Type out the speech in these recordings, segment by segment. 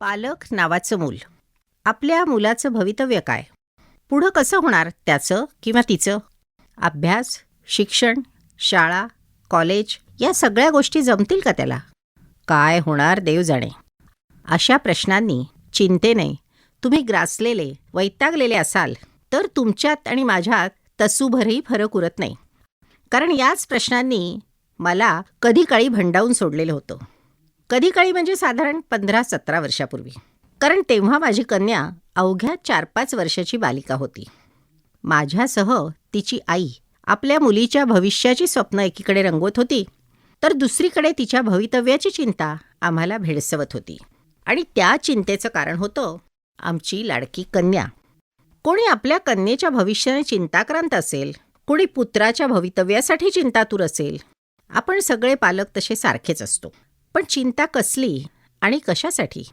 पालक नावाचं मूल. आपल्या मुलाचं भवितव्य काय? पुढं कसं होणार त्याचं किंवा तिचं? अभ्यास शिक्षण शाळा कॉलेज या सगळ्या गोष्टी जमतील का त्याला? काय होणार देव जाणे अशा प्रश्नांनी चिंतेने तुम्ही ग्रासलेले वैतागलेले असाल तर तुमच्यात आणि माझ्यात तसूभरही फरक उरत नाही. कारण याच प्रश्नांनी मला कधी काळी भंडावून सोडलेलं होतं. कधी काळी म्हणजे साधारण पंधरा सतरा वर्षापूर्वी. कारण तेव्हा माझी कन्या अवघ्या चार पाच वर्षाची बालिका होती. माझ्यासह तिची आई आपल्या मुलीच्या भविष्याची स्वप्न एकीकडे रंगवत होती. तर दुसरीकडे तिच्या भवितव्याची चिंता आम्हाला भेडसवत होती. आणि त्या चिंतेचं कारण होतं आमची लाडकी कन्या. कोणी आपल्या कन्येच्या भविष्याने चिंताक्रांत असेल कोणी पुत्राच्या भवितव्यासाठी चिंतातूर असेल आपण सगळे पालक तसे सारखेच असतो. पण चिंता कसली आणि कशासाठी?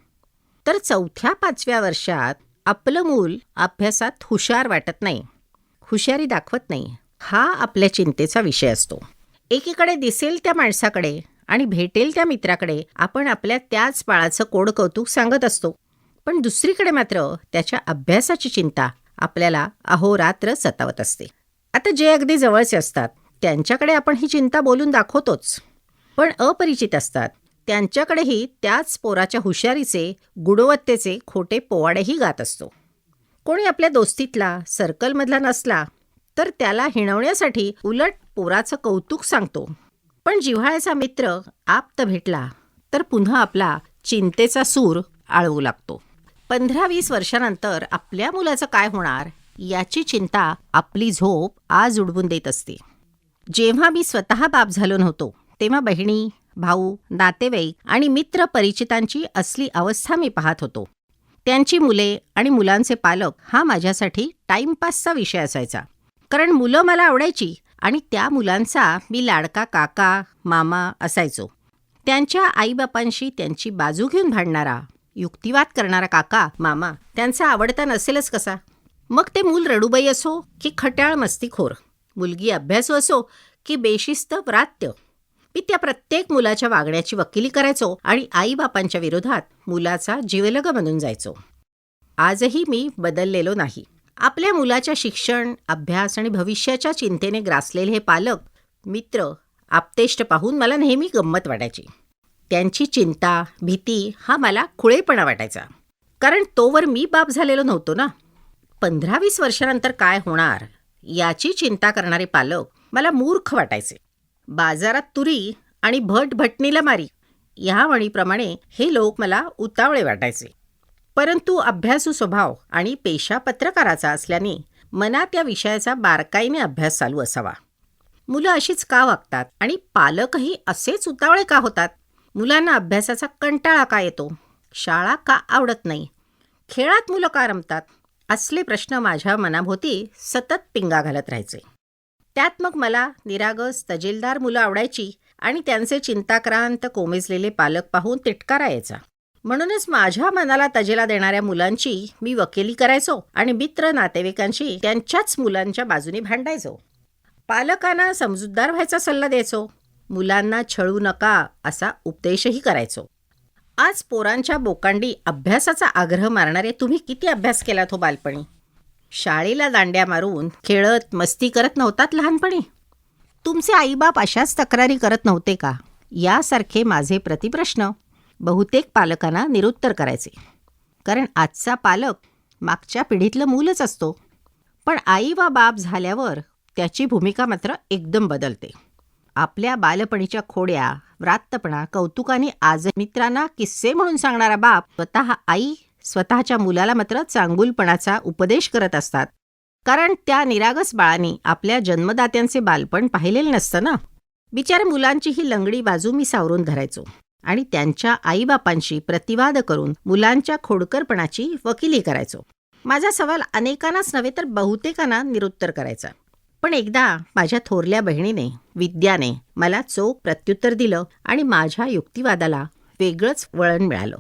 तर चौथ्या पाचव्या वर्षात आपलं मूल अभ्यासात हुशार वाटत नाही. हुशारी दाखवत नाही. हा आपल्या चिंतेचा विषय असतो. एकीकडे दिसेल त्या माणसाकडे आणि भेटेल त्या मित्राकडे आपण आपल्या त्याच बाळाचं कोड कौतुक सांगत असतो. पण दुसरीकडे मात्र त्याच्या अभ्यासाची चिंता आपल्याला अहोरात्र सतावत असते. आता जे अगदी जवळचे असतात त्यांच्याकडे आपण ही चिंता बोलून दाखवतोच. पण अपरिचित असतात त्यांच्याकडेही त्याच पोराच्या हुशारीचे गुणवत्तेचे खोटे पोवाडेही गात असतो. कोणी आपल्या दोस्तीतला सर्कलमधला नसला तर त्याला हिणवण्यासाठी उलट पोराचं कौतुक सांगतो. पण जिव्हाळ्याचा मित्र आप्त भेटला तर पुन्हा आपला चिंतेचा सूर आळवू लागतो. पंधरा वीस वर्षानंतर आपल्या मुलाचं काय होणार याची चिंता आपली झोप आज उडवून देत असते. जेव्हा मी स्वतः बाप झालो नव्हतो तेव्हा बहिणी भाऊ नातेवाईक आणि मित्र परिचितांची असली अवस्था मी पाहत होतो. त्यांची मुले आणि मुलांचे पालक हा माझ्यासाठी टाईमपासचा विषय असायचा. कारण मुलं मला आवडायची आणि त्या मुलांचा मी लाडका काका मामा असायचो. त्यांच्या आईबापांशी त्यांची बाजू घेऊन भांडणारा युक्तिवाद करणारा काका मामा त्यांचा आवडता नसेलच कसा? मग ते मूल रडूबाई असो की खट्याळ मस्तीखोर मुलगी अभ्यासू असो की बेशिस्त व्रात्य मी त्या प्रत्येक मुलाच्या वागण्याची वकिली करायचो आणि आईबापांच्या विरोधात मुलाचा जीवलग बनून जायचो. आजही मी बदललेलो नाही. आपल्या मुलाच्या शिक्षण अभ्यास आणि भविष्याच्या चिंतेने ग्रासलेले हे पालक मित्र आपतेष्ट पाहून मला नेहमी गंमत वाटायची. त्यांची चिंता भीती हा मला खुळेपणा वाटायचा. कारण तोवर मी बाप झालेलो नव्हतो ना. पंधरा वीस वर्षानंतर काय होणार याची चिंता करणारे पालक मला मूर्ख वाटायचे. बाजारात तुरी आणि भट भटणीला मारी. ह्या म्हणीप्रमाणे हे लोक मला उतावळे वाटायचे. परंतु अभ्यासू स्वभाव आणि पेशा पत्रकाराचा असल्याने मनात या विषयाचा बारकाईने अभ्यास चालू असावा. मुलं अशीच का वागतात आणि पालकही असेच उतावळे का होतात? मुलांना अभ्यासाचा कंटाळा का येतो? शाळा का आवडत नाही? खेळात मुलं का रमतात? असले प्रश्न माझ्या मनाभोवती सतत पिंगा घालत राहायचे. त्यात मग मला निरागस तजेलदार मुलं आवडायची आणि त्यांचे चिंताक्रांत कोमेजलेले पालक पाहून तिटकारा यायचा. म्हणूनच माझ्या मनाला तजेला देणाऱ्या मुलांची मी वकिली करायचो आणि मित्र नातेवाईकांशी त्यांच्याच मुलांच्या बाजूने भांडायचो. पालकांना समजूतदार व्हायचा सल्ला द्यायचो. मुलांना छळू नका असा उपदेशही करायचो. आज पोरांच्या बोकांडी अभ्यासाचा आग्रह मारणारे तुम्ही किती अभ्यास केलात हो बालपणी? शाळेला दांड्या मारून खेळत मस्ती करत नव्हतात लहानपणी? तुमचे आईबाप अशाच तक्रारी करत नव्हते का? यासारखे माझे प्रतिप्रश्न बहुतेक पालकांना निरुत्तर करायचे. कारण आजचा पालक मागच्या पिढीतलं मूलच असतो. पण आई वा बाप झाल्यावर त्याची भूमिका मात्र एकदम बदलते. आपल्या बालपणीच्या खोड्या व्रात्तपणा कौतुकाने आज मित्रांना किस्से म्हणून सांगणारा बाप स्वतः आई स्वतःच्या मुलाला मात्र चांगुलपणाचा उपदेश करत असतात. कारण त्या निरागस बाळाने आपल्या जन्मदात्यांचे बालपण पाहिलेलं नसतं ना? बिचार मुलांची ही लंगडी बाजू मी सावरून धरायचो आणि त्यांच्या आईबापांशी प्रतिवाद करून मुलांच्या खोडकरपणाची वकिली करायचो. माझा सवाल अनेकांनाच नव्हे तर बहुतेकांना निरुत्तर करायचा. पण एकदा माझ्या थोरल्या बहिणीने विद्याने मला चोख प्रत्युत्तर दिलं आणि माझ्या युक्तिवादाला वेगळंच वळण मिळालं.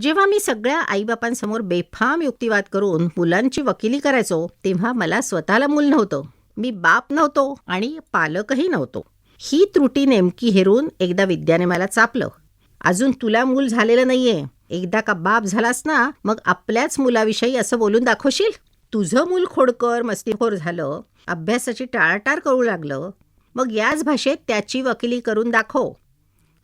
जेव्हा मी सगळ्या आईबापांसमोर बेफाम युक्तिवाद करून मुलांची वकिली करायचो तेव्हा मला स्वतःला मूल नव्हतं. मी बाप नव्हतो आणि पालकही नव्हतो. ही त्रुटी नेमकी हेरून एकदा विद्याने मला चापलं. अजून तुला मूल झालेलं नाहीये. एकदा का बाप झालास ना मग आपल्याच मुलाविषयी असं बोलून दाखवशील? तुझं मूल खोडकर मस्तीखोर झालं अभ्यासाची टाळाटाळ करू लागलं. मग याच भाषेत त्याची वकिली करून दाखव.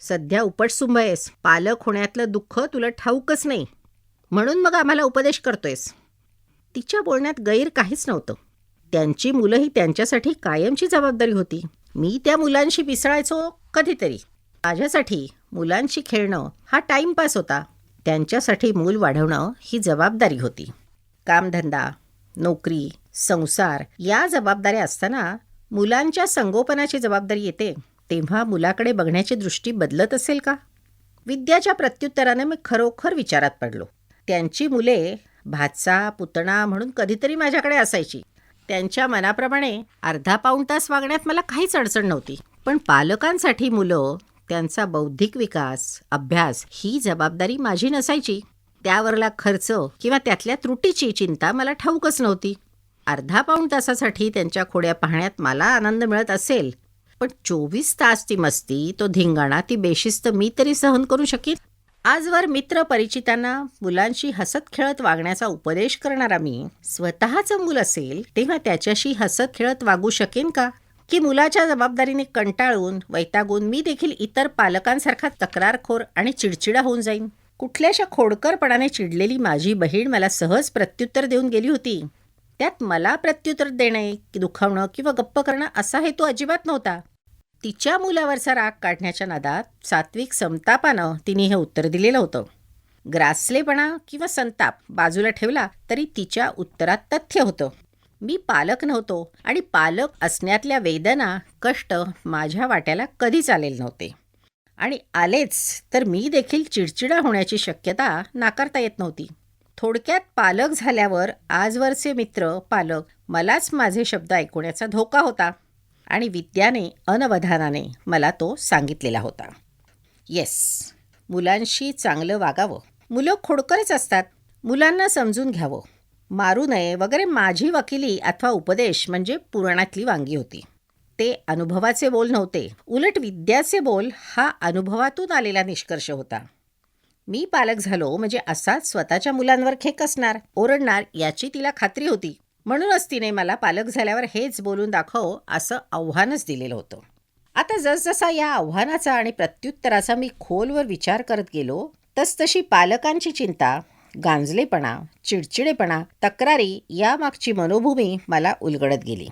सध्या उपटसुंभ आहेस. पालक होण्यातलं दुःख तुला ठाऊकच नाही. म्हणून मग आम्हाला उपदेश करतोयस. तिच्या बोलण्यात गैर काहीच नव्हतं. त्यांची मुलं ही त्यांच्यासाठी कायमची जबाबदारी होती. मी त्या मुलांशी पिसळायचो कधीतरी. माझ्यासाठी मुलांशी खेळणं हा टाईमपास होता. त्यांच्यासाठी मूल वाढवणं ही जबाबदारी होती. कामधंदा नोकरी संसार या जबाबदाऱ्या असताना मुलांच्या संगोपनाची जबाबदारी येते. तेव्हा मुलाकडे बघण्याची दृष्टी बदलत असेल का? विद्याच्या प्रत्युत्तराने मी खरोखर विचारात पडलो. त्यांची मुले भाचा पुतणा म्हणून कधीतरी माझ्याकडे असायची. त्यांच्या मनाप्रमाणे अर्धा पाऊण तास वागण्यात मला काहीच अडचण नव्हती. पण पालकांसाठी मुलं त्यांचा बौद्धिक विकास अभ्यास ही जबाबदारी माझी नसायची. त्यावरला खर्च किंवा त्यातल्या त्रुटीची चिंता मला ठाऊकच नव्हती. अर्धा पाऊण तासासाठी त्यांच्या खोड्या पाहण्यात मला आनंद मिळत असेल पण चोवीस तास ती मस्ती तो धिंगाणा ती बेशिस्त मी तरी सहन करू शकेन? आजवर मित्र परिचितांना मुलांशी हसत खेळत वागण्याचा उपदेश करणारा मी स्वतःचं मूल असेल तेव्हा त्याच्याशी हसत खेळत वागू शकेन का? की मुलाच्या जबाबदारीने कंटाळून वैतागून मी देखील इतर पालकांसारखा तक्रारखोर आणि चिडचिडा होऊन जाईन? कुठल्याशा खोडकरपणाने चिडलेली माझी बहीण मला सहज प्रत्युत्तर देऊन गेली होती. त्यात मला प्रत्युत्तर देणे की दुखावणं किंवा गप्प करणं असा हेतू अजिबात नव्हता. तिच्या मुलावरचा राग काढण्याच्या नादात सात्विक संतापानं तिने हे उत्तर दिलेलं होतं. ग्रासलेपणा किंवा संताप बाजूला ठेवला तरी तिच्या उत्तरात तथ्य होतं. मी पालक नव्हतो आणि पालक असण्यातल्या वेदना कष्ट माझ्या वाट्याला कधीच आलेले नव्हते. आणि आलेच तर मी देखील चिडचिडा होण्याची शक्यता नाकारता येत नव्हती. थोडक्यात पालक झाल्यावर आजवरचे मित्र पालक मलाच माझे शब्द ऐकवण्याचा धोका होता आणि विद्याने अनवधानाने मला तो सांगितलेला होता. येस मुलांशी चांगलं वागावं. मुलं खोडकरच असतात. मुलांना समजून घ्यावं. मारू नये वगैरे माझी वकिली अथवा उपदेश म्हणजे पुराणातली वांगी होती. ते अनुभवाचे बोल नव्हते. उलट विद्याचे बोल हा अनुभवातून आलेला निष्कर्ष होता. मी पालक झालो म्हणजे असाच स्वतःच्या मुलांवर खेक असणार ओरडणार याची तिला खात्री होती. म्हणूनच तिने मला पालक झाल्यावर हेच बोलून दाखव असं आव्हानच दिलेलं होतं. आता जसजसा या आव्हानाचा आणि प्रत्युत्तराचा मी खोलवर विचार करत गेलो तसतशी पालकांची चिंता गांजलेपणा चिडचिडेपणा तक्रारी यामागची मनोभूमी मला उलगडत गेली.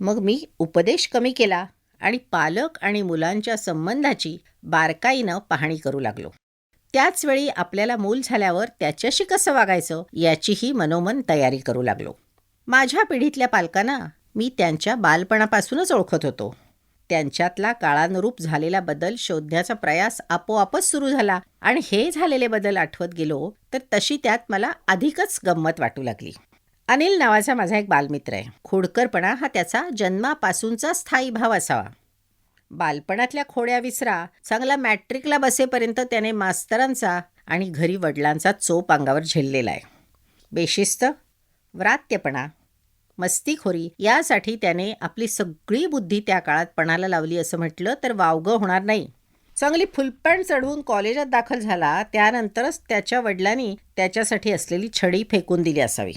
मग मी उपदेश कमी केला आणि पालक आणि मुलांच्या संबंधाची बारकाईनं पाहणी करू लागलो. त्याचवेळी आपल्याला मूल झाल्यावर त्याच्याशी कसं वागायचं याचीही मनोमन तयारी करू लागलो. माझ्या पिढीतल्या पालकांना मी त्यांच्या बालपणापासूनच ओळखत होतो. त्यांच्यातला काळानुरूप झालेला बदल शोधण्याचा प्रयास आपोआपच सुरू झाला आणि हे झालेले बदल आठवत गेलो तर तशी त्यात मला अधिकच गंमत वाटू लागली. अनिल नावाचा माझा एक बालमित्र आहे. खोडकरपणा हा त्याचा जन्मापासूनचा स्थायी भाव असावा. बालपणातल्या खोड्या विसरा चांगला मॅट्रिकला बसेपर्यंत त्याने मास्तरांचा आणि घरी वडिलांचा चोप अंगावर झेललेला आहे. बेशिस्त व्रात्यपणा मस्तीखोरी यासाठी त्याने आपली सगळी बुद्धी त्या काळात पणाला लावली असं म्हटलं तर वावगं होणार नाही. चांगली फुलपॅन्ट चढवून कॉलेजात दाखल झाला त्यानंतरच त्याच्या वडिलांनी त्याच्यासाठी असलेली छडी फेकून दिली असावी.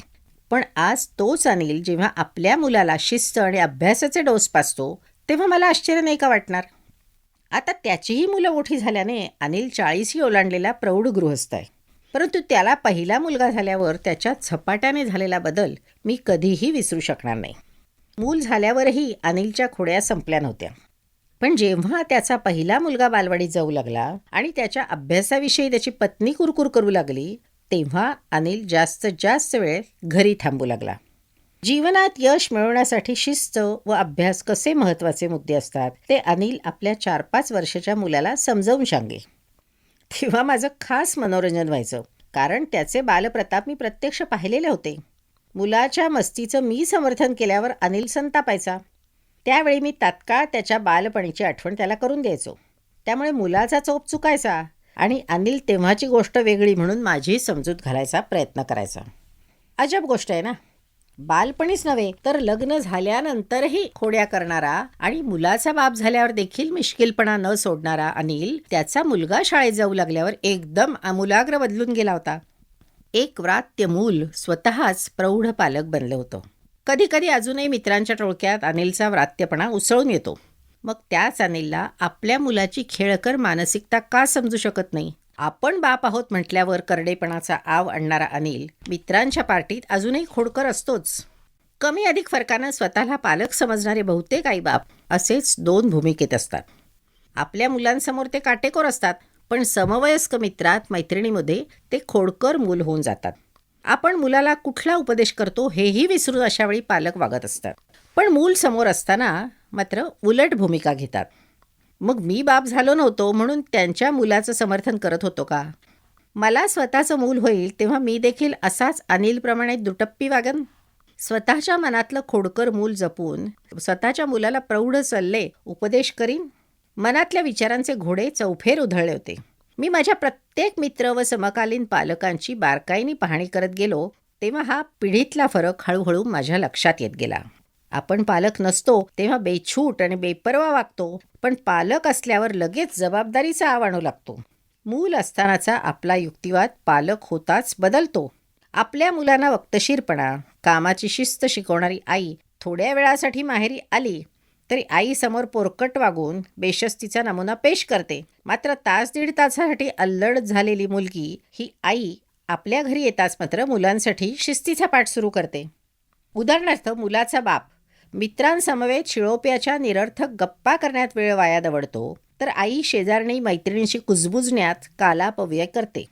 पण आज तोच अनिल जेव्हा आपल्या मुलाला शिस्त आणि अभ्यासाचे डोस पाचतो तेव्हा मला आश्चर्य नाही का वाटणार? आता त्याचीही मुलं मोठी झाल्याने अनिल चाळीसही ओलांडलेला प्रौढ गृहस्थ आहे. परंतु त्याला पहिला मुलगा झाल्यावर त्याच्या झपाट्याने झालेला बदल मी कधीही विसरू शकणार नाही. मूल झाल्यावरही अनिलच्या खोड्या संपल्या नव्हत्या. पण जेव्हा त्याचा पहिला मुलगा बालवाडीत जाऊ लागला आणि त्याच्या अभ्यासाविषयी त्याची पत्नी कुरकुर करू लागली तेव्हा अनिल जास्त जास्त वेळ घरी थांबू लागला. जीवनात यश मिळवण्यासाठी शिस्त व अभ्यास कसे महत्त्वाचे मुद्दे असतात ते अनिल आपल्या चार पाच वर्षाच्या मुलाला समजावून सांगे तेव्हा माझं खास मनोरंजन व्हायचं कारण त्याचे बालप्रताप मी प्रत्यक्ष पाहिलेले होते. मुलाच्या मस्तीचं मी समर्थन केल्यावर अनिल संतापायचा. त्यावेळी मी तात्काळ त्याच्या बालपणीची आठवण त्याला करून द्यायचो. त्यामुळे मुलाचा चोप चुकायचा आणि अनिल तेव्हाची गोष्ट वेगळी म्हणून माझी समजूत घालायचा प्रयत्न करायचा. अजब गोष्ट आहे ना? बालपणीच नव्हे तर लग्न झाल्यानंतरही खोड्या करणारा आणि मुलाचा बाप झाल्यावर देखील मिश्किलपणा न सोडणारा अनिल त्याचा मुलगा शाळेत जाऊ लागल्यावर एकदम आमूलाग्र बदलून गेला होता. एक व्रात्य मूल स्वतःच प्रौढ पालक बनलं होतं. कधी कधी अजूनही मित्रांच्या टोळक्यात अनिलचा व्रात्यपणा उसळून येतो. मग त्याच अनिलला आपल्या मुलाची खेळकर मानसिकता का समजू शकत नाही? आपण बाप आहोत म्हटल्यावर करडेपणाचा आव आणणारा अनिल मित्रांच्या पार्टीत अजूनही खोडकर असतोच. कमी अधिक फरकानं स्वतःला पालक समजणारे बहुतेक आई बाप असेच दोन भूमिकेत असतात. आपल्या मुलांसमोर ते काटेकोर असतात पण समवयस्क मित्रात मैत्रिणीमध्ये ते खोडकर मूल होऊन जातात. आपण मुलाला कुठला उपदेश करतो हेही विसरून अशावेळी पालक वागत असतात. पण मूल समोर असताना मात्र उलट भूमिका घेतात. मग मी बाप झालो नव्हतो म्हणून त्यांच्या मुलाचं समर्थन करत होतो का? मला स्वतःचं मूल होईल तेव्हा मी देखील असाच अनिलप्रमाणे दुटप्पी वागन? स्वतःच्या मनातलं खोडकर मूल जपून स्वतःच्या मुलाला प्रौढ सल्ले उपदेश करीन? मनातल्या विचारांचे घोडे चौफेर उधळले होते. मी माझ्या प्रत्येक मित्र व समकालीन पालकांची बारकाईने पाहणी करत गेलो तेव्हा हा पिढीतला फरक हळूहळू माझ्या लक्षात येत गेला. आपण पालक नसतो तेव्हा बेछूट आणि बेपर्वा वागतो. पण पालक असल्यावर लगेच जबाबदारीचा आव आणू लागतो. मूल असतानाचा आपला युक्तिवाद पालक होताच बदलतो. आपल्या मुलांना वक्तशीरपणा कामाची शिस्त शिकवणारी आई थोड्या वेळासाठी माहेरी आली तरी आईसमोर पोरकट वागून बेशस्तीचा नमुना पेश करते. मात्र तास दीड तासासाठी अल्लड झालेली मुलगी ही आई आपल्या घरी येताच मात्र मुलांसाठी शिस्तीचा पाठ सुरू करते. उदाहरणार्थ मुलाचा बाप मित्रांसमवेत शिळोप्याच्या निरर्थक गप्पा करण्यात वेळ वाया दवडतो तर आई शेजारणी मैत्रिणींशी कुजबुजण्यात कालापव्यय करते.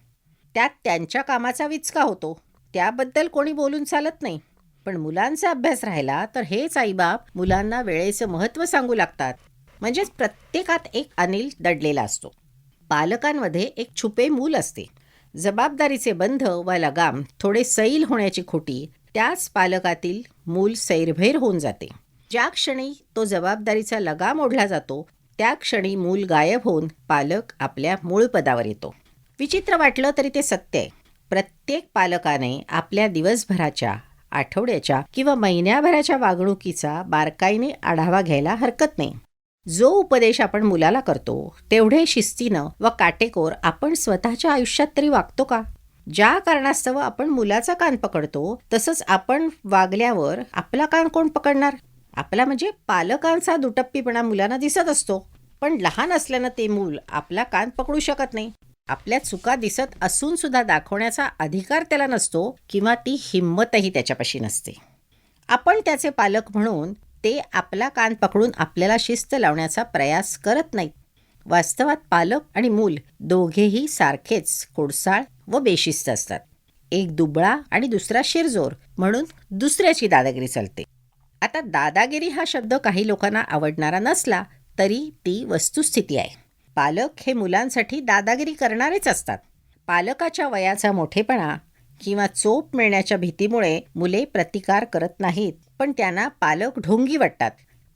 त्यात त्यांच्या कामाचा विचका होतो. त्याबद्दल कोणी बोलून चालत नाही. पण मुलांचा अभ्यास राहिला तर हेच आईबाप मुलांना वेळेचं महत्त्व सांगू लागतात. म्हणजेच प्रत्येकात एक अनिल दडलेला असतो. पालकांमध्ये एक छुपे मूल असते. जबाबदारीचे बंध व लगाम थोडे सैल होण्याची खोटी त्याच पालकातील मूल सैरभैर होऊन जाते. ज्या क्षणी तो जबाबदारीचा लगाम ओढला जातो त्या क्षणी मूल गायब होऊन पालक आपल्या मूळ पदावर येतो. विचित्र वाटलं तरी ते सत्य आहे. प्रत्येक पालकाने आपल्या दिवसभराच्या आठवड्याच्या किंवा महिन्याभराच्या वागणुकीचा बारकाईने आढावा घ्यायला हरकत नाही. जो उपदेश आपण मुलाला करतो तेवढे शिस्तीनं व काटेकोर आपण स्वतःच्या आयुष्यात तरी वागतो का? ज्या कारणास्तव आपण मुलाचा कान पकडतो तसंच आपण वागल्यावर आपला कान कोण पकडणार? आपला म्हणजे पालकांचा दुटप्पीपणा मुलांना दिसत असतो. पण लहान असल्यानं ते मूल आपला कान पकडू शकत नाही. आपल्या चुका दिसत असून सुद्धा दाखवण्याचा अधिकार त्याला नसतो किंवा ती हिंमतही त्याच्यापाशी नसते. आपण त्याचे पालक म्हणून ते आपला कान पकडून आपल्याला शिस्त लावण्याचा प्रयास करत नाहीत. वास्तवात पालक आणि मूल दोघेही सारखेच कोडसाळ व बेशिस्त असतात. एक दुबळा आणि दुसरा शिरजोर म्हणून दुसऱ्याची दादागिरी चालते. आता दादागिरी हा शब्द काही लोकांना आवडणारा नसला तरी ती वस्तुस्थिती आहे. पालक हे मुलांसाठी दादागिरी करणारेच असतात. पालकाच्या वयाचा मोठेपणा किंवा चोप मिळण्याच्या भीतीमुळे मुले प्रतिकार करत नाहीत पण त्यांना पालक ढोंगी वाटतात.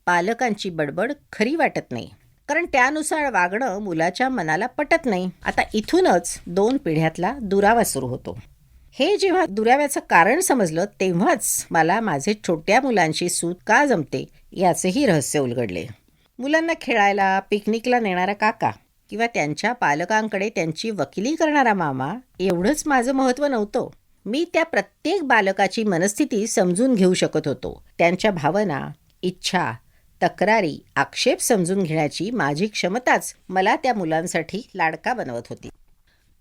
पालकांची बडबड खरी वाटत नाही. कारण त्यानुसार वागणं मुलाच्या मनाला पटत नाही. आता इथूनच दोन पिढ्यातला दुरावा सुरू होतो. हे जेव्हा दुराव्याचं कारण समजलं तेव्हाच मला माझे छोट्या मुलांशी सूत का जमते याचेही रहस्य उलगडले. मुलांना खेळायला पिकनिकला नेणारा काका किंवा त्यांच्या पालकांकडे त्यांची वकिली करणारा मामा एवढंच माझं महत्त्व नव्हतं. मी त्या प्रत्येक बालकाची मनस्थिती समजून घेऊ शकत होतो. त्यांच्या भावना इच्छा तक्रारी आक्षेप समजून घेण्याची माझी क्षमताच मला त्या मुलांसाठी लाडका बनवत होती.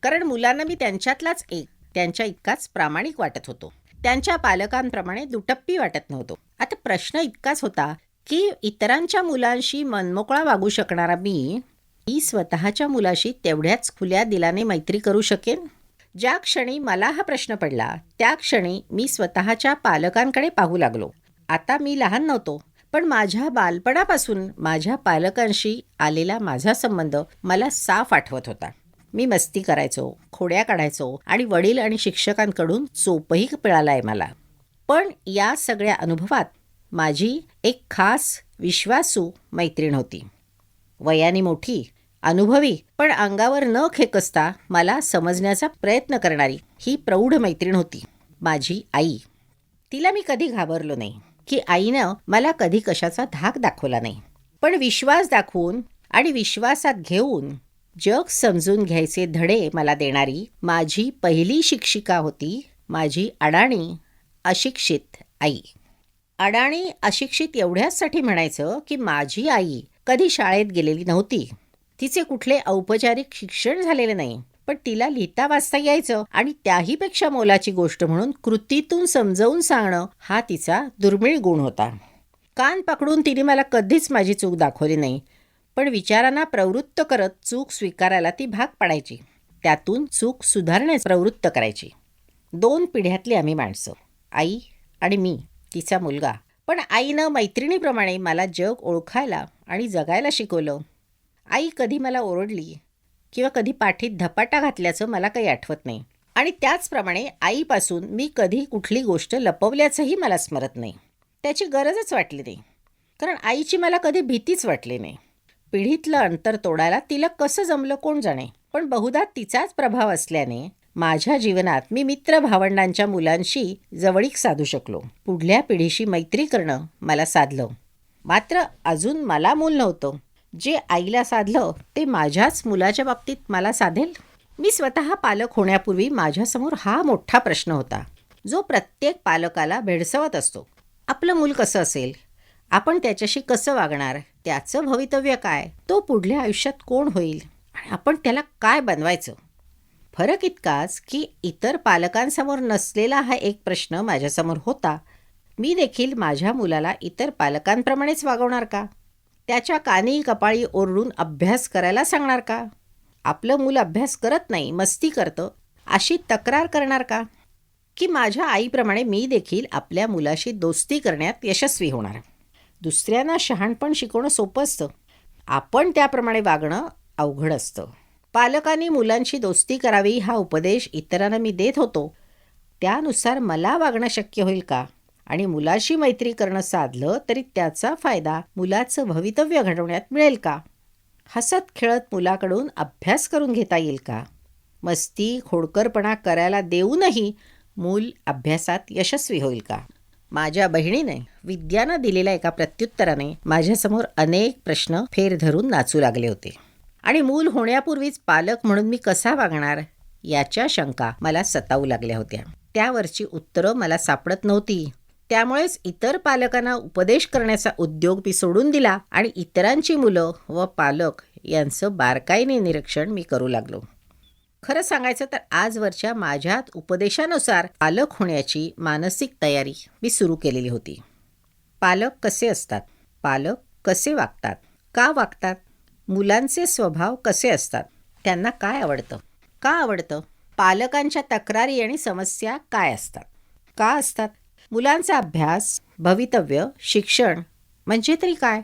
कारण मुलांना मी त्यांच्यातलाच एक त्यांच्या इतकाच प्रामाणिक वाटत होतो. त्यांच्या पालकांप्रमाणे दुटप्पी वाटत नव्हतो. आता प्रश्न इतकाच होता की इतरांच्या मुलांशी मनमोकळा वागू शकणारा मी मी स्वतःच्या मुलाशी तेवढ्याच खुल्या दिलाने मैत्री करू शकेन? ज्या क्षणी मला हा प्रश्न पडला त्या क्षणी मी स्वतःच्या पालकांकडे पाहू लागलो. आता मी लहान नव्हतो. पण माझ्या बालपणापासून माझ्या पालकांशी आलेला माझा संबंध मला साफ आठवत होता. मी मस्ती करायचो खोड्या काढायचो आणि वडील आणि शिक्षकांकडून चोपही मिळाला आहे मला. पण या सगळ्या अनुभवात माझी एक खास विश्वासू मैत्रीण होती. वयाने मोठी अनुभवी पण अंगावर न खेकसता मला समजण्याचा प्रयत्न करणारी ही प्रौढ मैत्रीण होती माझी आई. तिला मी कधी घाबरलो नाही. की आईनं मला कधी कशाचा धाक दाखवला नाही. पण विश्वास दाखवून आणि विश्वासात घेऊन जग समजून घ्यायचे धडे मला देणारी माझी पहिली शिक्षिका होती माझी अडाणी अशिक्षित आई. अडाणी अशिक्षित एवढ्याचसाठी म्हणायचं की माझी आई कधी शाळेत गेलेली नव्हती. तिचे कुठले औपचारिक शिक्षण झालेले नाही. पण तिला लिहिता वाचता यायचं आणि त्याहीपेक्षा मोलाची गोष्ट म्हणून कृतीतून समजावून सांगणं हा तिचा दुर्मिळ गुण होता. कान पकडून तिने मला कधीच माझी चूक दाखवली नाही पण विचारांना प्रवृत्त करत चूक स्वीकारायला ती भाग पाडायची. त्यातून चूक सुधारण्यास प्रवृत्त करायची. दोन पिढ्यातली आम्ही माणसं आई आणि मी तिचा मुलगा. पण आईनं मैत्रिणीप्रमाणे मला जग ओळखायला आणि जगायला शिकवलं. आई कधी मला ओरडली किंवा कधी पाठीत धपाटा घातल्याचं मला काही आठवत नाही. आणि त्याचप्रमाणे आईपासून मी कधी कुठली गोष्ट लपवल्याचंही मला स्मरत नाही. त्याची गरजच वाटली नाही. कारण आईची मला कधी भीतीच वाटली नाही. पिढीतलं अंतर तोडायला तिला कसं जमलं कोण जाणे. पण बहुधा तिचाच प्रभाव असल्याने माझ्या जीवनात मी मित्र भावंडांच्या मुलांशी जवळीक साधू शकलो. पुढल्या पिढीशी मैत्री करणं मला साधलं. मात्र अजून मला मूल नव्हतं. जे आईला साधलं ते माझ्याच मुलाच्या बाबतीत मला साधेल? मी स्वतः पालक होण्यापूर्वी माझ्यासमोर हा मोठा प्रश्न होता जो प्रत्येक पालकाला भेडसवत असतो. आपलं मूल कसं असेल? आपण त्याच्याशी कसं वागणार? त्याचं भवितव्य काय? तो पुढल्या आयुष्यात कोण होईल? आणि आपण त्याला काय बनवायचं? फरक इतकाच की इतर पालकांसमोर नसलेला हा एक प्रश्न माझ्यासमोर होता. मी देखील माझ्या मुलाला इतर पालकांप्रमाणेच वागवणार का? त्याच्या कानी कपाळी ओरडून अभ्यास करायला सांगणार का? आपलं मूल अभ्यास करत नाही मस्ती करतं अशी तक्रार करणार का? की माझ्या आईप्रमाणे मी देखील आपल्या मुलाशी दोस्ती करण्यात यशस्वी होणार. दुसऱ्यांना शहाणपण शिकवणं सोपं असतं. आपण त्याप्रमाणे वागणं अवघड असतं. पालकांनी मुलांशी दोस्ती करावी हा उपदेश इतरांना मी देत होतो. त्यानुसार मला वागणं शक्य होईल का? आणि मुलाशी मैत्री करणं साधलं तरी त्याचा फायदा मुलाचं भवितव्य घडवण्यात मिळेल का? हसत खेळत मुलाकडून अभ्यास करून घेता येईल का? मस्ती खोडकरपणा करायला देऊनही मूल अभ्यासात यशस्वी होईल का? माझ्या बहिणीने विद्यानं दिलेल्या एका प्रत्युत्तराने माझ्यासमोर अनेक प्रश्न फेर धरून नाचू लागले होते. आणि मूल होण्यापूर्वीच पालक म्हणून मी कसा वागणार? याच्या शंका मला सतावू लागल्या होत्या. त्यावरची उत्तरं मला सापडत नव्हती. त्यामुळेच इतर पालकांना उपदेश करण्याचा उद्योग मी सोडून दिला आणि इतरांची मुलं व पालक यांचं बारकाईने निरीक्षण मी करू लागलो. खरं सांगायचं तर आजवरच्या माझ्यात उपदेशानुसार पालक होण्याची मानसिक तयारी मी सुरू केलेली होती. पालक कसे असतात? पालक कसे वागतात? का वागतात? मुलांचे स्वभाव कसे असतात? त्यांना काय आवडतं? का आवडतं? पालकांच्या तक्रारी आणि समस्या काय असतात? का असतात? मुलांचा अभ्यास भवितव्य शिक्षण म्हणजे तरी काय?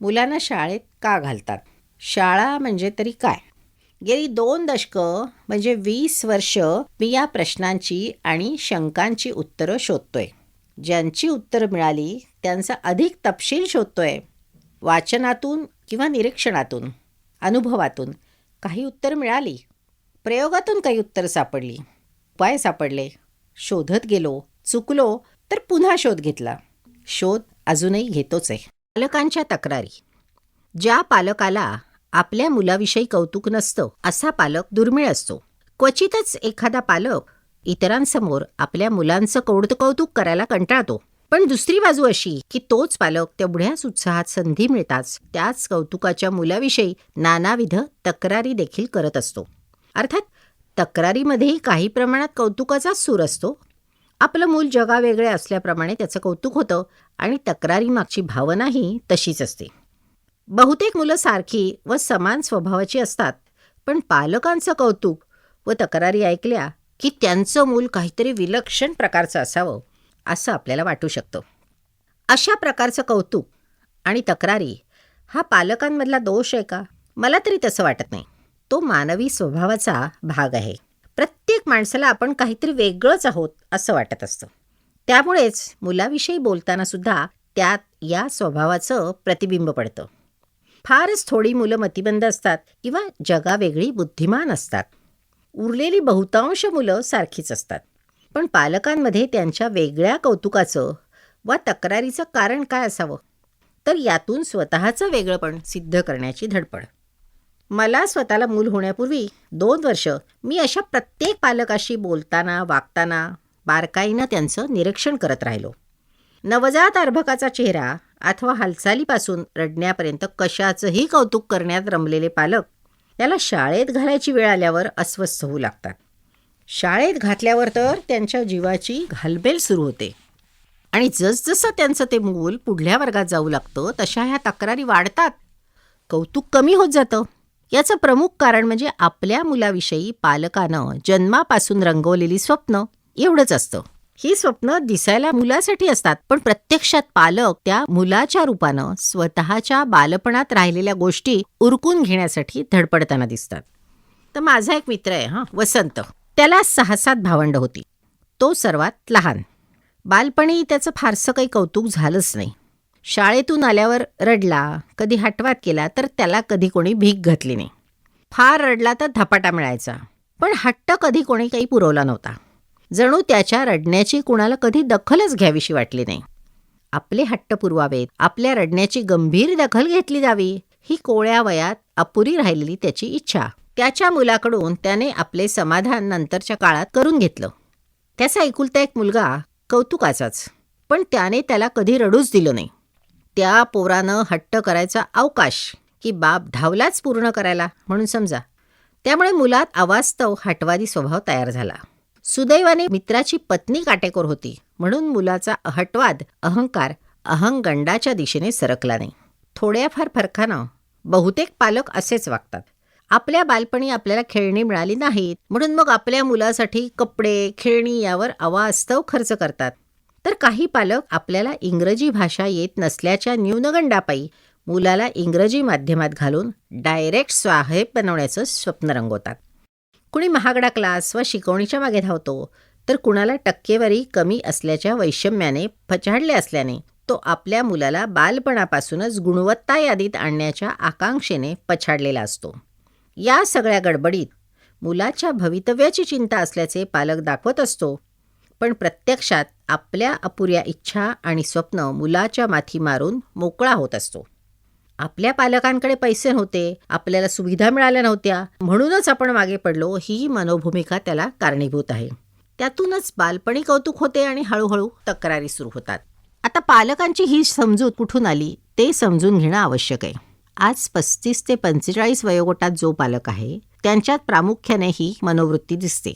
मुलांना शाळेत का घालतात? शाळा म्हणजे तरी काय? गेली दोन दशकं म्हणजे वीस वर्ष मी या प्रश्नांची आणि शंकांची उत्तरं शोधतोय. ज्यांची उत्तरं मिळाली त्यांचा अधिक तपशील शोधतोय. वाचनातून किंवा निरीक्षणातून अनुभवातून काही उत्तर मिळाली. प्रयोगातून काही उत्तर सापडली. उपाय सापडले. शोधत गेलो चुकलो तर पुन्हा शोध घेतला. शोध अजूनही घेतोच आहे. पालकांच्या तक्रारी. ज्या पालकाला आपल्या मुलाविषयी कौतुक नसतं असा पालक दुर्मिळ असतो. क्वचितच एखादा पालक इतरांसमोर आपल्या मुलांचं कौड कौतुक करायला कंटाळतो. पण दुसरी बाजू अशी की तोच पालक तेवढ्याच उत्साहात संधी मिळताच त्याच कौतुकाच्या मुलाविषयी नानाविध तक्रारी देखील करत असतो. अर्थात तक्रारीमध्येही काही प्रमाणात कौतुकाचाच सूर असतो आपलं मूल जगावेगळे असल्याप्रमाणे त्याचं कौतुक होतं आणि तक्रारीमागची भावनाही तशीच असते. बहुतेक मुलं सारखी व समान स्वभावाची असतात पण पालकांचं कौतुक व तक्रारी ऐकल्या की त्यांचं मूल काहीतरी विलक्षण प्रकारचं असावं असं आपल्याला वाटू शकतं. अशा प्रकारचं कौतुक आणि तक्रारी हा पालकांमधला दोष आहे का? मला तरी तसं वाटत नाही. तो मानवी स्वभावाचा भाग आहे. प्रत्येक माणसाला आपण काहीतरी वेगळंच आहोत असं वाटत असतं. त्यामुळेच मुलाविषयी बोलताना सुद्धा त्यात या स्वभावाचं प्रतिबिंब पडतं. फारच थोडी मुलं मतिबंद असतात किंवा जगावेगळी बुद्धिमान असतात. उरलेली बहुतांश मुलं सारखीच असतात. पण पालकांमध्ये त्यांच्या वेगळ्या कौतुकाचं वा तक्रारीचं कारण काय असावं? तर यातून स्वतःचं वेगळंपण सिद्ध करण्याची धडपड. मला स्वतःला मूल होण्यापूर्वी दोन वर्ष मी अशा प्रत्येक पालकाशी बोलताना वागताना बारकाईनं त्यांचं निरीक्षण करत राहिलो. नवजात अर्भकाचा चेहरा अथवा हालचालीपासून रडण्यापर्यंत कशाचंही कौतुक करण्यात रमलेले पालक त्याला शाळेत घालायची वेळ आल्यावर अस्वस्थ होऊ लागतात. शाळेत घातल्यावर तर त्यांच्या जीवाची घालमेल सुरू होते. आणि जसजसं त्यांचं ते मूल पुढल्या वर्गात जाऊ लागतं तशा ह्या तक्रारी वाढतात. कौतुक कमी होत जातं. याचं प्रमुख कारण म्हणजे आपल्या मुलाविषयी पालकानं जन्मापासून रंगवलेली स्वप्न एवढंच असतं. ही स्वप्न दिसायला मुलासाठी असतात पण प्रत्यक्षात पालक त्या मुलाच्या रूपानं स्वतःच्या बालपणात राहिलेल्या गोष्टी उरकून घेण्यासाठी धडपडताना दिसतात. तर माझा एक मित्र आहे हां वसंत. त्याला सहा सात भावंड होती. तो सर्वात लहान. बालपणी त्याचं फारसं काही कौतुक झालंच नाही. शाळेतून आल्यावर रडला कधी हटवात केला तर त्याला कधी कोणी भीक घातली नाही. फार रडला तर धपाटा मिळायचा पण हट्ट कधी कोणी काही पुरवला नव्हता. जणू त्याच्या रडण्याची कुणाला कधी दखलच घ्यावीशी वाटली नाही. आपले हट्ट पुरवावेत आपल्या रडण्याची गंभीर दखल घेतली जावी ही कोळ्या वयात अपुरी राहिलेली त्याची इच्छा. त्याच्या मुलाकडून त्याने आपले समाधान नंतरच्या काळात करून घेतलं. त्याचा एकुलता एक मुलगा कौतुकाचाच पण त्याने त्याला कधी रडूच दिलं नाही. त्या पोरानं हट्ट करायचा अवकाश की बाप धावलाच पूर्ण करायला म्हणून समजा. त्यामुळे मुलात अवास्तव हटवादी स्वभाव तयार झाला. सुदैवाने मित्राची पत्नी काटेकोर होती म्हणून मुलाचा हटवाद अहंकार अहंगंडाच्या दिशेने सरकला नाही. थोड्याफार फरकानं बहुतेक पालक असेच वागतात. आपल्या बालपणी आपल्याला खेळणी मिळाली नाहीत म्हणून मग आपल्या मुलासाठी कपडे खेळणी यावर अवास्तव खर्च करतात. तर काही पालक आपल्याला इंग्रजी भाषा येत नसल्याच्या न्यूनगंडापायी मुलाला इंग्रजी माध्यमात घालून डायरेक्ट स्वाहेब बनवण्याचं स्वप्न रंगवतात. कुणी महागडा क्लास वा शिकवणीच्या मागे धावतो तर कुणाला टक्केवारी कमी असल्याच्या वैषम्याने फचाडले असल्याने तो आपल्या मुलाला बालपणापासूनच गुणवत्ता यादीत आणण्याच्या आकांक्षेने पछाडलेला असतो. या सगळ्या गडबडीत मुलाच्या भवितव्याची चिंता असल्याचे पालक दाखवत असतो पण प्रत्यक्षात आपल्या अपुऱ्या इच्छा आणि स्वप्न मुलाच्या माथी मारून मोकळा होत असतो. आपल्या पालकांकडे पैसे नव्हते आपल्याला सुविधा मिळाल्या नव्हत्या म्हणूनच आपण मागे पडलो ही मनोभूमिका त्याला कारणीभूत आहे. त्यातूनच बालपणी कौतुक होते आणि हळूहळू तक्रारी सुरू होतात. आता पालकांची ही समजूत कुठून आली ते समजून घेणं आवश्यक आहे. आज पस्तीस ते पंचेचाळीस वयोगटात जो पालक आहे त्यांच्यात प्रामुख्याने ही मनोवृत्ती दिसते.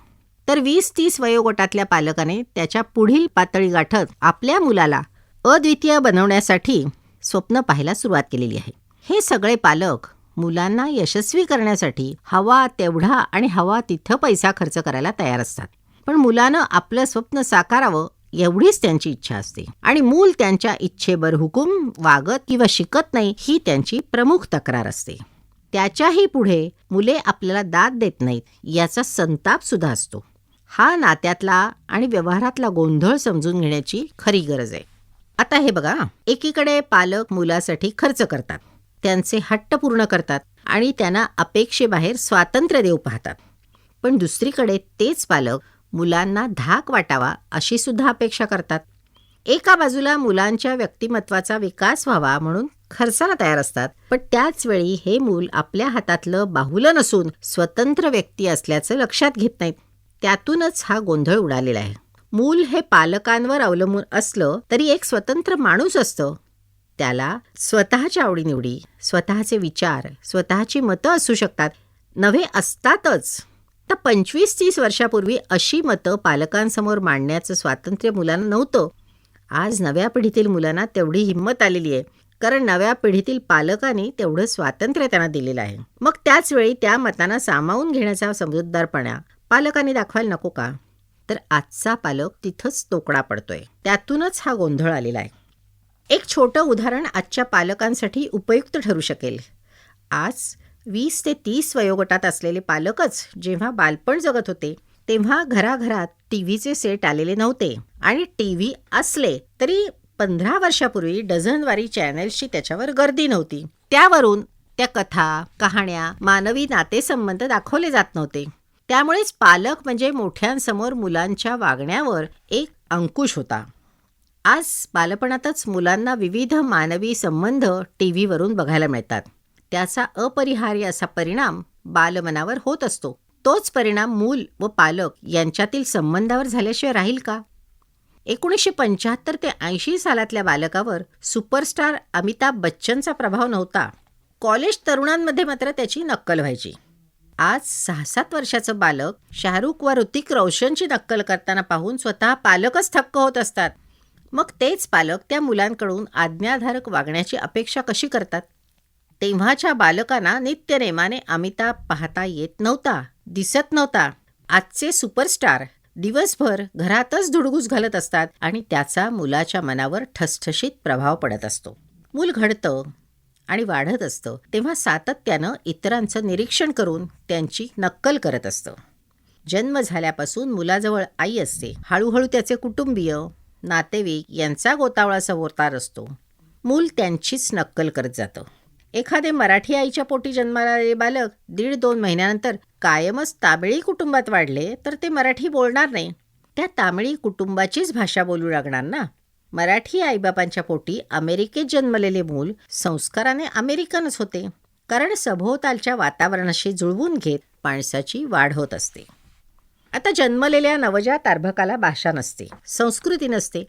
तर वीस तीस वयोगटातल्या पालकाने त्याच्या पुढील पातळी गाठत आपल्या मुलाला अद्वितीय बनवण्यासाठी स्वप्न पाहायला सुरुवात केलेली आहे. हे सगळे पालक मुलांना यशस्वी करण्यासाठी हवा तेवढा आणि हवा तिथं पैसा खर्च करायला तयार असतात. पण मुलानं आपलं स्वप्न साकारावं एवढीच त्यांची इच्छा असते. आणि मूल त्यांच्या इच्छेवर हुकूम वागत किंवा शिकत नाही ही त्यांची प्रमुख तक्रार असते. त्याच्याही पुढे मुले आपल्याला दाद देत नाहीत याचा संताप सुद्धा असतो. हा नात्यातला आणि व्यवहारातला गोंधळ समजून घेण्याची खरी गरज आहे. आता हे बघा एकीकडे पालक मुलासाठी खर्च करतात त्यांचे हट्ट पूर्ण करतात आणि त्यांना अपेक्षेबाहेर स्वातंत्र्य देऊ पाहतात. पण दुसरीकडे तेच पालक मुलांना धाक वाटावा अशी सुद्धा अपेक्षा करतात. एका बाजूला मुलांच्या व्यक्तिमत्वाचा विकास व्हावा म्हणून खर्चाला तयार असतात पण त्याच वेळी हे मूल आपल्या हातातलं बाहुलं नसून स्वतंत्र व्यक्ती असल्याचं लक्षात घेत नाहीत. त्यातूनच हा गोंधळ उडालेला आहे. मूल हे पालकांवर अवलंबून असलं तरी एक स्वतंत्र माणूस असतं. त्याला स्वतःच्या आवडीनिवडी स्वतःचे विचार स्वतःची मतं असू शकतात. नव्हे असतातच. तर पंचवीस तीस वर्षापूर्वी अशी मतं पालकांसमोर मांडण्याचं स्वातंत्र्य मुलांना नव्हतं. आज नव्या पिढीतील मुलांना तेवढी हिंमत आलेली आहे. कारण नव्या पिढीतील पालकांनी तेवढं स्वातंत्र्य त्यांना दिलेलं आहे. मग त्याच वेळी त्या मतांना सामावून घेण्याचा समजूतदारपणा पालकांनी दाखवायला नको का? तर आजचा पालक तिथंच तोकडा पडतोय. त्यातूनच हा गोंधळ आलेला आहे. एक छोटं उदाहरण आजच्या पालकांसाठी उपयुक्त ठरू शकेल. आज वीस ते तीस वयोगटात असलेले पालकच जेव्हा बालपण जगत होते तेव्हा घराघरात टी व्हीचे सेट आलेले नव्हते आणि टी व्ही असले तरी पंधरा वर्षापूर्वी डझनवारी चॅनेल्सची त्याच्यावर गर्दी नव्हती. त्यावरून त्या कथा कहाण्या मानवी नातेसंबंध दाखवले जात नव्हते. त्यामुळेच पालक म्हणजे मोठ्यांसमोर मुलांच्या वागण्यावर एक अंकुश होता. आज बालपणातच मुलांना विविध मानवी संबंध टी व्हीवरून बघायला मिळतात. त्याचा अपरिहार्य असा परिणाम बालमनावर होत असतो. तोच परिणाम मूल व पालक यांच्यातील संबंधावर झाल्याशिवाय राहील का? एकोणीसशे पंच्याहत्तर ते ऐंशी सालातल्या बालकावर सुपरस्टार अमिताभ बच्चनचा प्रभाव नव्हता. कॉलेज तरुणांमध्ये मात्र त्याची नक्कल व्हायची. आज सहा सात वर्षाचं बालक शाहरुख व ऋतिक रोशनची नक्कल करताना पाहून स्वतः पालकच थक्क होत असतात. मग तेच पालक त्या मुलांकडून आज्ञाधारक वागण्याची अपेक्षा कशी करतात? तेव्हाच्या बालकांना नित्यनेमाने अमिताभ पाहता येत नव्हता दिसत नव्हता. आजचे सुपरस्टार दिवसभर घरातच धुडगूस घालत असतात आणि त्याचा मुलाच्या मनावर ठसठशीत प्रभाव पडत असतो. मूल घडतं आणि वाढत असतं तेव्हा सातत्यानं इतरांचं निरीक्षण करून त्यांची नक्कल करत असतं. जन्म झाल्यापासून मुलाजवळ आई असते. हळूहळू त्याचे कुटुंबीय नातेवाईक यांचा गोतावळा सवोरतार असतो मूल त्यांचीच नक्कल करत जातं. एखादे मराठी आईच्या पोटी जन्माला बालक दीड दोन महिन्यानंतर कायमच तामिळी कुटुंबात वाढले तर ते मराठी बोलणार नाही. त्या तामिळी कुटुंबाचीच भाषा बोलू लागणार ना? मराठी आईबापांच्या पोटी अमेरिकेत जन्मलेले मूल संस्काराने अमेरिकनच होते. कारण सभोवतालच्या वातावरणाशी जुळवून घेत माणसाची वाढ होत असते. आता जन्मलेल्या नवजात अर्भकाला भाषा नसते संस्कृती नसते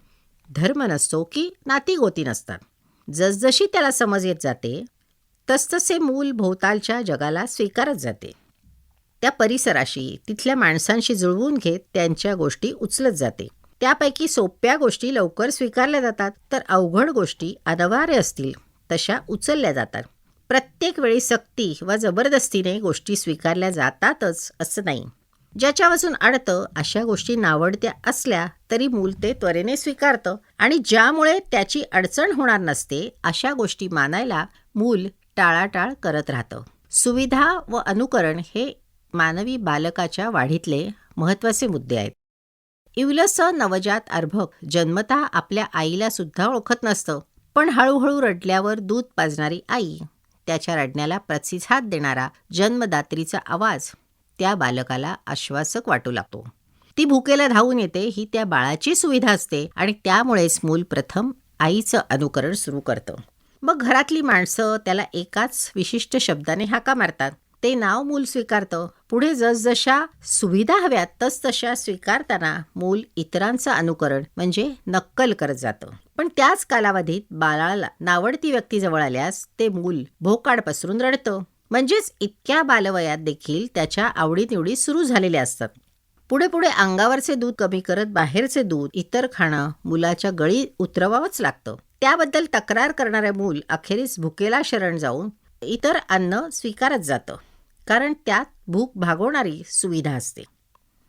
धर्म नसतो की नातीगोती नसतात. जसजशी त्याला समज येत जाते तसतसे मूल भोवतालच्या जगाला स्वीकारत जाते. त्या परिसराशी तिथल्या माणसांशी जुळवून घेत त्यांच्या गोष्टी उचलत जाते. त्यापैकी सोप्या गोष्टी लवकर स्वीकारल्या जातात तर अवघड गोष्टी अनिवार्य असतील तशा उचलल्या जातात. प्रत्येक वेळी सक्ती व जबरदस्तीने गोष्टी स्वीकारल्या जातातच असं नाही. ज्याच्यापासून अडतं अशा गोष्टी नावडत्या असल्या तरी मूल ते त्वरेने स्वीकारतं आणि ज्यामुळे त्याची अडचण होणार नसते अशा गोष्टी मानायला मूल टाळाटाळ करत राहतं. सुविधा व अनुकरण हे मानवी बालकाच्या वाढीतले महत्त्वाचे मुद्दे आहेत. इवलसं नवजात अर्भक जन्मतः आपल्या आईला सुद्धा ओळखत नसतं. पण हळूहळू रडल्यावर दूध पाजणारी आई त्याच्या रडण्याला प्रतिसाद देणारा जन्मदात्रीचा आवाज त्या बालकाला आश्वासक वाटू लागतो. ती भुकेला धावून येते ही त्या बाळाची सुविधा असते आणि त्यामुळेच मूल प्रथम आईचं अनुकरण सुरू करतं. मग घरातली माणसं त्याला एकाच विशिष्ट शब्दाने हाका मारतात. ते नाव मूल स्वीकारतं. पुढे जसजशा सुविधा हव्यात तसतशा स्वीकारताना मूल इतरांचं अनुकरण म्हणजे नक्कल करत जातं. पण त्याच कालावधीत बाळाला नावडती व्यक्ती जवळ आल्यास ते मूल भोकाड पसरून रडतं. म्हणजेच इतक्या बालवयात देखील त्याच्या आवडीनिवडी सुरू झालेल्या असतात. पुढे पुढे अंगावरचे दूध कमी करत बाहेरचे दूध इतर खाणं मुलाच्या गळी उतरवावंच लागतं. त्याबद्दल तक्रार करणारे मूल अखेरीस भुकेला शरण जाऊन इतर अन्न स्वीकारत जातं. कारण त्यात भूक भागवणारी सुविधा असते.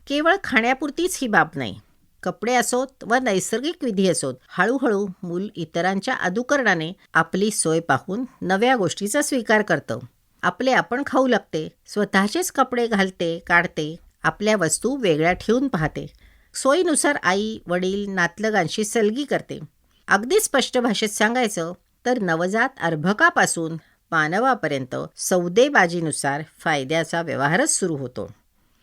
केवळ खाण्यापुरतीच ही बाब नाही. कपडे असोत व नैसर्गिक विधी असोत हळूहळू मूल इतरांच्या अनुकरणाने आपली सोय पाहून नव्या गोष्टीचा स्वीकार करतं. आपले आपण खाऊ लागते स्वतःचेच कपडे घालते काढते आपल्या वस्तू वेगळ्या ठेवून पाहते. सोयीनुसार आई वडील नातलगांशी सलगी करते. अगदी स्पष्ट भाषेत सांगायचं तर नवजात अर्भकापासून मानवापर्यंत सौदेबाजीनुसार फायद्याचा व्यवहारच सुरू होतो.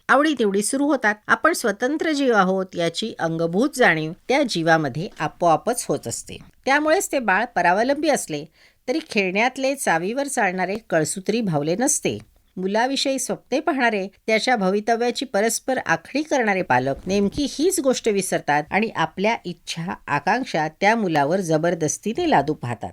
आवडी तेवढी सुरू होतात. आपण स्वतंत्र जीव आहोत याची अंगभूत जाणीव त्या जीवामध्ये आपोआपच होत असते. त्यामुळेच ते बाळ परावलंबी असले तरी खेळण्यातले चावीवर चालणारे कळसूत्री भावले नसते. मुलाविषयी स्वप्ने पाहणारे त्याच्या भवितव्याची परस्पर आखणी करणारे पालक नेमकी हीच गोष्ट विसरतात आणि आपल्या इच्छा आकांक्षा त्या मुलावर जबरदस्तीने लादू पाहतात.